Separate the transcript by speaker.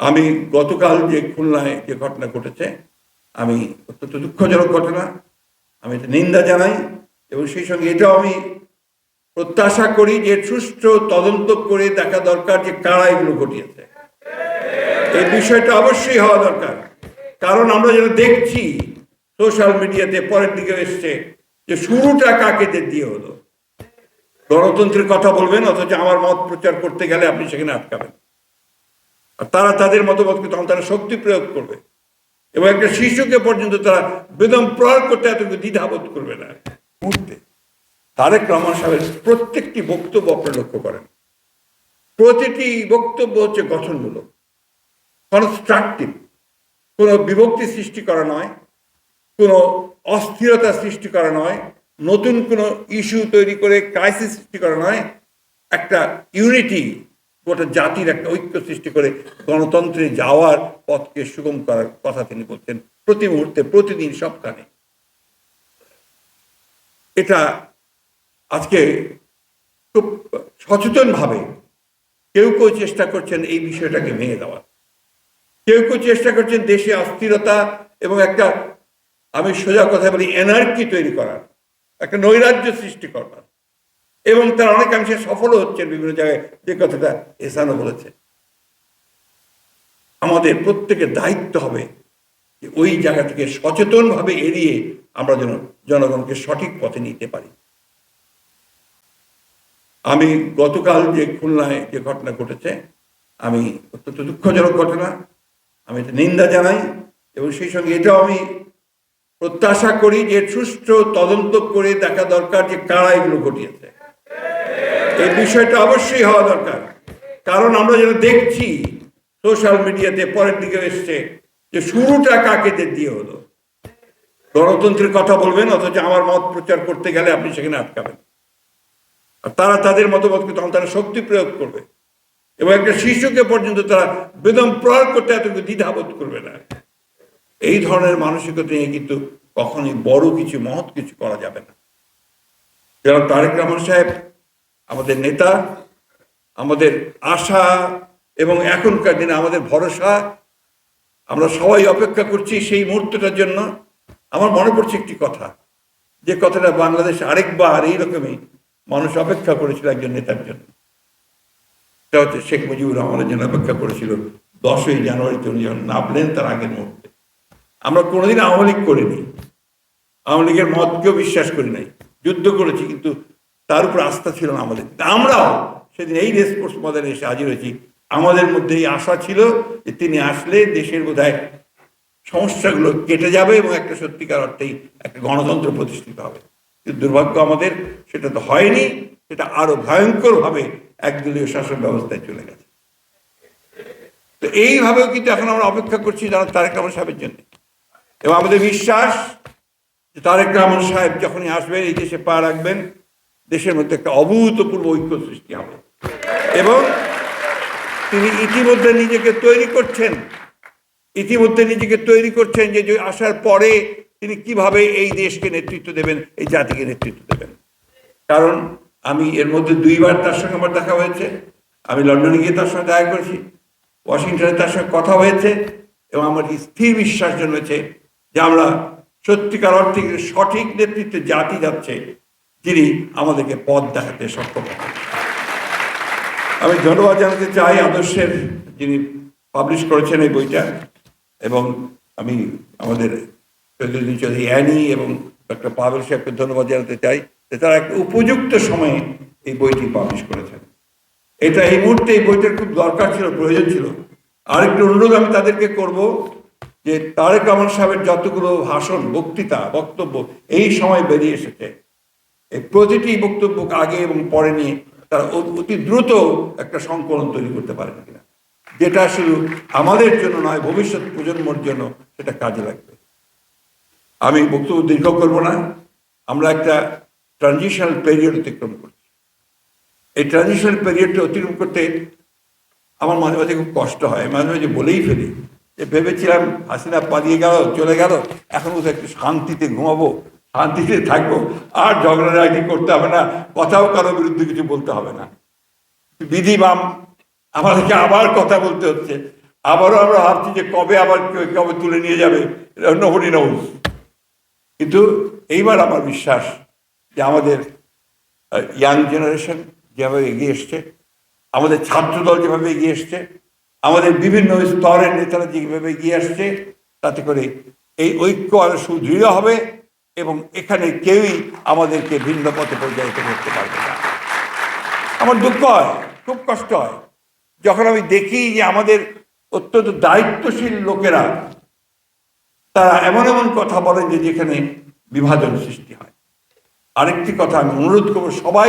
Speaker 1: আমি গতকাল যে খুলনায় যে ঘটনা ঘটেছে, আমি অত্যন্ত দুঃখজনক ঘটনা। আমি এটা নিন্দা জানাই এবং সেই সঙ্গে এটাও আমি প্রত্যাশা করি যে সুষ্ঠু তদন্ত করে দেখা দরকার যে কারা এগুলো ঘটিয়েছে। এই বিষয়টা অবশ্যই হওয়া দরকার। কারণ আমরা যেটা দেখছি, সোশ্যাল মিডিয়াতে পরের দিকে এসছে যে শুরুটা কাকে দিয়ে হলো। গণতন্ত্রের কথা বলবেন, অথচ আমার মত প্রচার করতে গেলে আপনি সেখানে আটকাবেন। আর তারা তাদের মতামতকে তখন তারা শক্তি প্রয়োগ করবে। এবং একটা শিশুকে পর্যন্ত তারা বেদম প্রয়োগ করতে এত দ্বিধাবোধ করবে না। মুহূর্তে তারেক রহমান সাহেবের প্রত্যেকটি বক্তব্য আপনি লক্ষ্য করেন। প্রতিটি বক্তব্য হচ্ছে গঠনমূলক কনস্ট্রাকটিভ কোনো বিভক্তি সৃষ্টি করা নয়, কোনো অস্থিরতা সৃষ্টি করা নয়, নতুন কোনো ইস্যু তৈরি করে ক্রাইসিস সৃষ্টি করা নয়। একটা ইউনিটি গোটা জাতির একটা ঐক্য সৃষ্টি করে গণতন্ত্রে যাওয়ার পথকে সুগম করার কথা তিনি বলছেন প্রতি মুহূর্তে, প্রতিদিন সবখানে এটা আজকে খুব সচেতনভাবে কেউ কেউ চেষ্টা করছেন এই বিষয়টাকে ভেঙে দেওয়ার। কেউ কেউ চেষ্টা করছেন দেশে অস্থিরতা এবং একটা, আমি সোজা কথা বলি এনার্কি তৈরি করার, একটা নৈরাজ্য সৃষ্টি করার এবং তার অনেকাংশে সফলও হচ্ছেন বিভিন্ন জায়গায়। যে কথাটা এসানো বলেছে আমাদের প্রত্যেকের দায়িত্ব হবে যে ওই জায়গা থেকে সচেতনভাবে এড়িয়ে আমরা যেন জনগণকে সঠিক পথে নিতে পারি। আমি গতকাল যে খুলনায় যে ঘটনা ঘটেছে, আমি অত্যন্ত দুঃখজনক ঘটনা। আমি এটা নিন্দা জানাই এবং সেই সঙ্গে এটাও আমি প্রত্যাশা করি যে সুষ্ঠু তদন্ত করে দেখা দরকার যে কারা এগুলো ঘটিয়েছে। এই বিষয়টা অবশ্যই হওয়া দরকার। কারণ আমরা যেটা দেখছি, সোশ্যাল মিডিয়াতে পরের দিকে এসছে যে শুরুটা কাকে দিয়ে হলো। গণতন্ত্রের কথা বলবেন, অথচ আমার মত প্রচার করতে গেলে আপনি সেখানে আটকাবেন। আর তারা তাদের মতামতকে তখন তারা শক্তি প্রয়োগ করবে। এবং একটা শিশুকে পর্যন্ত তারা বেদম প্রয়োগ করতে এত দ্বিধাবোধ করবে না। এই ধরনের মানসিকতা নিয়ে কিন্তু কখনোই বড় কিছু, মহৎ কিছু করা যাবে না। যারা তারেক রহমান সাহেব আমাদের নেতা, আমাদের আশা এবং এখনকার দিনে আমাদের ভরসা, আমরা সবাই অপেক্ষা করছি সেই মুহূর্তটার জন্য। আমার মনে পড়ছে একটি কথা, যে কথাটা বাংলাদেশ আরেকবার এইরকমই মানুষ অপেক্ষা করেছিল একজন নেতার জন্য। সেটা হচ্ছে শেখ মুজিবুর রহমানের জন্য অপেক্ষা করেছিল দশই জানুয়ারিতে উনি যখন নামলেন তার আগের মুহূর্তে। আমরা কোনোদিন আওয়ামী লীগ করিনি। আওয়ামী লীগের মতকেও বিশ্বাস করি নাই। যুদ্ধ করেছি, কিন্তু তার উপর আস্থা ছিল না আমাদের। আমরাও সেদিন এই রেসকোর্স মডেলে এসে হাজির হয়েছি। আমাদের মধ্যে এই আশা ছিল যে তিনি আসলে দেশের বোধহয় সমস্যাগুলো কেটে যাবে এবং একটা সত্যিকার অর্থেই একটা গণতন্ত্র প্রতিষ্ঠিত হবে। কিন্তু দুর্ভাগ্য আমাদের, সেটা তো হয়নি, সেটা আরও ভয়ঙ্করভাবে একদলীয় শাসন ব্যবস্থায় চলে গেছে। তো এইভাবেও কিন্তু এখন আমরা অপেক্ষা করছি যারা তারেক রহমান সাহেবের জন্য। এবং আমাদের বিশ্বাস যে তারেক রহমান সাহেব যখনই আসবেন, এই দেশে পা রাখবেন দেশের মধ্যে একটা অভূতপূর্ব ঐক্য সৃষ্টি হবে। এবং তিনি ইতিমধ্যে নিজেকে তৈরি করছেন। ইতিমধ্যে নিজেকে তৈরি করছেন যে আসার পরে তিনি কীভাবে এই দেশকে নেতৃত্ব দেবেন, এই জাতিকে নেতৃত্ব দেবেন। কারণ আমি এর মধ্যে দুইবার তার সঙ্গে আমার দেখা হয়েছে। আমি লন্ডনে গিয়ে তার সঙ্গে দেখা করেছি। ওয়াশিংটনে তার সঙ্গে কথা হয়েছে। এবং আমার স্থির বিশ্বাস জন্মেছে যে আমরা সত্যিকার অর্থে সঠিক নেতৃত্বে জাতি যাচ্ছে। যিনি আমাদেরকে পথ দেখাতে সক্ষম। আমি ধন্যবাদ জানাতে চাই আদর্শের যিনি পাবলিশ করেছেন এই বইটা এবং আমি আমাদের চৌধুরী অ্যানি এবং ডক্টর পাবেল সাহেবকে ধন্যবাদ জানাতে চাই যে তারা একটা উপযুক্ত সময়ে এই বইটি পাবলিশ করেছেন এটা এই মুহূর্তে এই বইটার খুব দরকার ছিল, প্রয়োজন ছিল আরেকটু অনুরোধ আমি তাদেরকে করব যে তারেক রহমান সাহেবের যতগুলো ভাষণ, বক্তৃতা, বক্তব্য এই সময় বেরিয়ে এসেছে এই প্রতিটি বক্তব্য আগে এবং পরে নিয়ে তারা অতি দ্রুত একটা সংকলন তৈরি করতে পারেন কিনা। যেটা শুধু আমাদের জন্য নয়, ভবিষ্যৎ প্রজন্মর জন্য সেটা কাজে লাগবে। আমি বক্তব্য দীর্ঘ করব না। আমরা একটা ট্রানজিশনাল পেরিয়ড অতিক্রম করছি। এই ট্রানজিশনাল পিরিয়ডটা অতিক্রম করতে আমার মাঝে মাঝে খুব কষ্ট হয়। মাঝে মাঝে বলেই ফেলি যে, ভেবেছিলাম হাসিনা পালিয়ে গেল, চলে গেল, এখন কোথাও একটু শান্তিতে ঘুমাবো। শান্তিতে থাকব। আর ঝগড়াঝাটি করতে হবে না। কথাও কারও বিরুদ্ধে কিছু বলতে হবে না। বিধি বাম, আমাদেরকে আবার কথা বলতে হচ্ছে। আবারও আমরা ভাবছি যে কবে আবার কবে তুলে নিয়ে যাবে নোবডি নোজ কিন্তু এইবার আমার বিশ্বাস যে আমাদের ইয়াং জেনারেশন যেভাবে এগিয়ে এসছে, আমাদের ছাত্রদল যেভাবে এগিয়ে এসছে, আমাদের বিভিন্ন স্তরের নেতারা যেভাবে এগিয়ে আসছে, তাতে করে এই ঐক্য আরও সুদৃঢ় হবে। এবং এখানে কেউই আমাদেরকে ভিন্ন পথে পরিচালিত করতে পারবে না। আমার দুঃখ হয়, খুব কষ্ট হয়। যখন আমি দেখি যে আমাদের অত্যন্ত দায়িত্বশীল লোকেরা, তারা এমন এমন কথা বলে যে যেখানে বিভাজন সৃষ্টি হয়। আরেকটি কথা আমি অনুরোধ করব সবাই